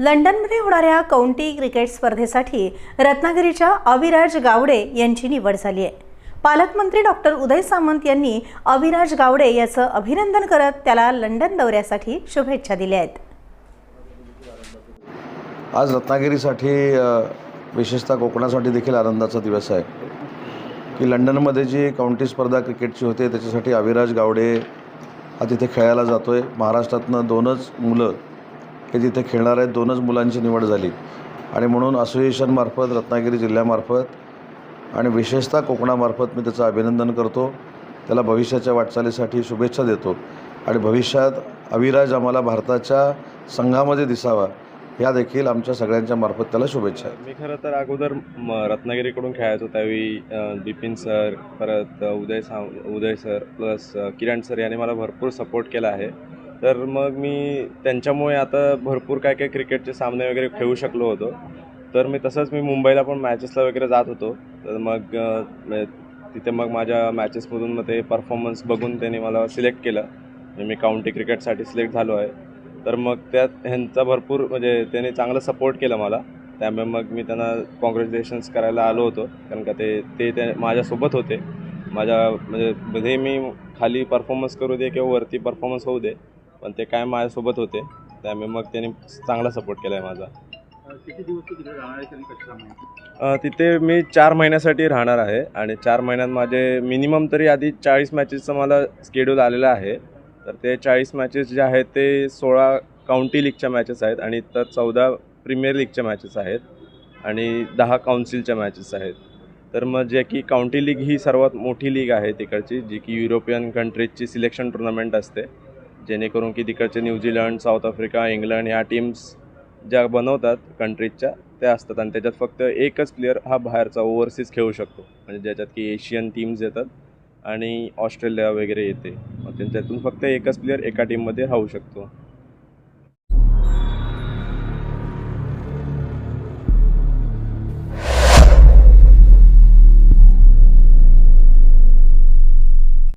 लंडनमध्ये होणाऱ्या county cricket स्पर्धेसाठी रत्नागिरीच्या अविराज गावडे यांची निवड झाली आहे. पालकमंत्री डॉक्टर उदय सामंत यांनी अविराज गावडे याचं अभिनंदन करत त्याला लंडन दौऱ्यासाठी शुभेच्छा दिल्या आहेत. आज रत्नागिरीसाठी विशेषतः कोकणासाठी देखील आनंदाचा दिवस आहे. की लंडनमध्ये जी काउंटी स्पर्धा क्रिकेटची होते त्याच्यासाठी अविराज गावडे हा तिथे खेळायला जातो आहे महाराष्ट्रातनं दोनच मुलं हे तिथे खेळणार आहेत. दोनच मुलांची निवड झाली. आणि म्हणून असोसिएशनमार्फत रत्नागिरी जिल्ह्यामार्फत आणि विशेषतः कोकणामार्फत मी त्याचं अभिनंदन करतो. त्याला भविष्याच्या वाटचालीसाठी शुभेच्छा देतो. आणि भविष्यात अविराज आम्हाला भारताच्या संघामध्ये दिसावा ह्या देखील आमच्या सगळ्यांच्या मार्फत त्याला शुभेच्छा मी खरं तर अगोदर म रत्नागिरीकडून खेळायचो त्यावेळी बिपिन सर परत उदय सा Uday sir plus Kiran sir यांनी मला भरपूर सपोर्ट केला आहे. तर मग मी त्यांच्यामुळे आता भरपूर काय काय क्रिकेटचे सामने वगैरे खेळू शकलो होतो. तर मी तसंच मी मुंबईला पण मॅचेसला वगैरे जात होतो. तर मग तिथे मग माझ्या मॅचेसमधून मग ते परफॉर्मन्स बघून त्यांनी मला सिलेक्ट केलं. म्हणजे मी काउंटी क्रिकेटसाठी सिलेक्ट झालो आहे. तर मग त्यात ह्यांचा भरपूर म्हणजे त्यांनी चांगलं सपोर्ट केलं मला. त्यामुळे मग मी त्यांना कॉंग्रॅच्युलेशन्स करायला आलो होतो. कारण का ते ते त्या माझ्यासोबत होते. माझ्या म्हणजे मध्ये मी खाली परफॉर्मन्स करू दे किंवा वरती परफॉर्मन्स होऊ दे. पण ते काय माझ्यासोबत होते त्यामुळे मग त्यांनी चांगला सपोर्ट केला आहे माझा किती दिवस तू तिकडे राहणार आहेस आणि कशी राहणार आहेस? अ, तिथे मी चार महिन्यासाठी राहणार आहे आणि चार महिन्यात माझे मिनिमम तरी आधी चाळीस मॅचेसचं मला स्केड्यूल आलेलं आहे. तर ते चाळीस मॅचेस जे आहेत ते सोळा काउंटी लीगच्या मॅचेस आहेत आणि तर चौदा प्रीमियर लीगच्या मॅचेस आहेत आणि दहा काउन्सिलच्या मॅचेस आहेत. तर मग जे की काउंटी लीग ही सर्वात मोठी लीग आहे तिकडची जी की युरोपियन कंट्रीजची सिलेक्शन टुर्नामेंट असते. जेणेकरून की तिकडचे New Zealand South Africa England ह्या टीम्स ज्या बनवतात कंट्रीजच्या त्या असतात. आणि त्याच्यात फक्त एकच प्लेअर हा बाहेरचा ओव्हरसीज खेळू शकतो. म्हणजे ज्याच्यात की एशियन टीम्स येतात आणि ऑस्ट्रेलिया वगैरे येते. मग त्यांच्यातून फक्त एकच प्लेअर एका टीममध्ये राहू शकतो.